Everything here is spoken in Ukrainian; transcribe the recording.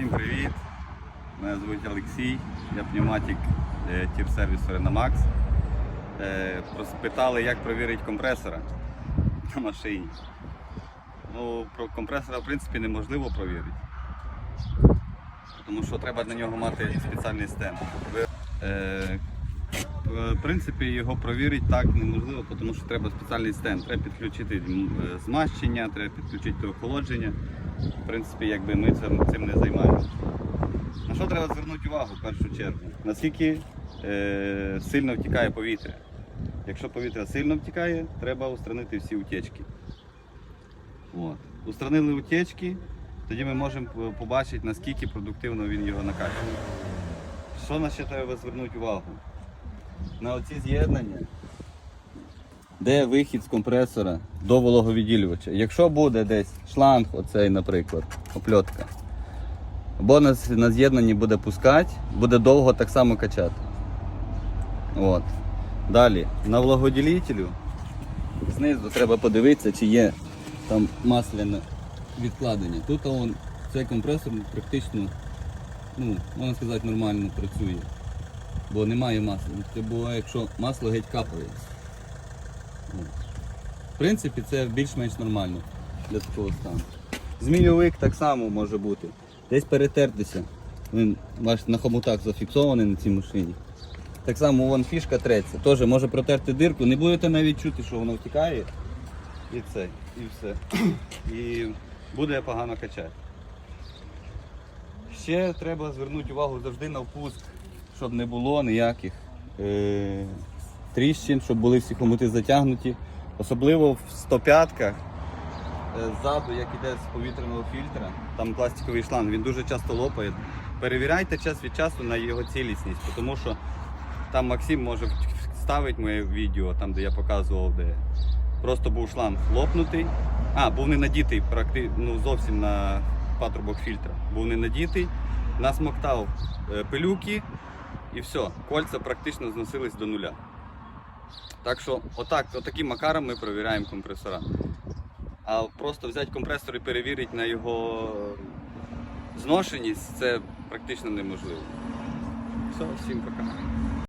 Всім привіт! Мене звуть Олексій, я пневматик е, тір-сервісу Renamax. Е, Спитали, як перевірити компресора на машині. Ну, про компресора в принципі неможливо перевірити. Тому що треба на нього мати спеціальний стенд. Е, В принципі, його провірити так неможливо, тому що треба спеціальний стенд. Треба підключити змащення, треба підключити охолодження. В принципі, якби ми цим, цим не займаємося. На що треба звернути увагу в першу чергу? Наскільки е, сильно втікає повітря. Якщо повітря сильно втікає, треба устранити всі утечки. От. Устранили утечки, тоді ми можемо побачити, наскільки продуктивно він його накачує. Що на ще треба звернути увагу? На оці з'єднання, де вихід з компресора до вологовідділювача. Якщо буде десь шланг, оцей, наприклад, опльотка, або на, на з'єднанні буде пускати, буде довго так само качати. От. Далі, на влагоділителю знизу треба подивитися, чи є там масляне відкладення. Тут он, цей компресор практично, ну, можна сказати, нормально працює. Бо немає масла. Це буває, якщо масло геть капає. От. В принципі, це більш-менш нормально для такого стану. Змійовик так само може бути. Десь перетертися. Він на хомутах зафіксований на цій машині. Так само вон фішка треться. Теж може протерти дирку. Не будете навіть чути, що воно втікає. І це, і все. І буде погано качати. Ще треба звернути увагу завжди на впуск, щоб не було ніяких е- тріщин, щоб були всі хомути затягнуті. Особливо в 105-ках, е, ззаду, як іде з повітряного фільтра, там пластиковий шланг, він дуже часто лопає. Перевіряйте час від часу на його цілісність, тому що там Максим може вставити моє відео, там де я показував, де просто був шланг лопнутий. А, був не надітий практи... ну, зовсім на патрубок фільтра. Був не надітий, насмоктав е, пилюки і все, кольця практично зносились до нуля. Так що, отак, отаким макаром ми перевіряємо компресора. А просто взяти компресор і перевірити на його зношеність це практично неможливо. Все, всім пока.